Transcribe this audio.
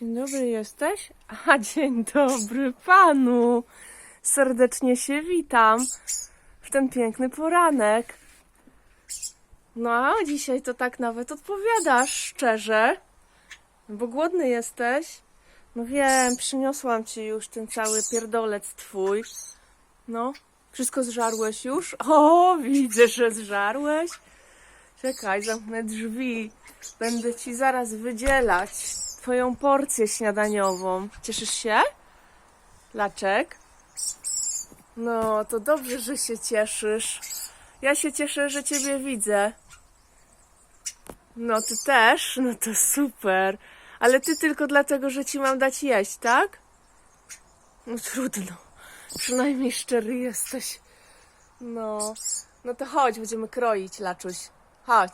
Dzień dobry jesteś? A dzień dobry panu. Serdecznie się witam w ten piękny poranek. No, dzisiaj to tak nawet odpowiadasz szczerze, bo głodny jesteś. No wiem, przyniosłam ci już ten cały pierdolec twój. No, wszystko zżarłeś już? O, widzę, że zżarłeś. Czekaj, zamknę drzwi. Będę ci zaraz wydzielać twoją porcję śniadaniową. Cieszysz się? Laczek? No, to dobrze, że się cieszysz. Ja się cieszę, że ciebie widzę. No, ty też? No to super. Ale ty tylko dlatego, że ci mam dać jeść, tak? No trudno. Przynajmniej szczery jesteś. No. No to chodź, będziemy kroić, Laczuś. Chodź.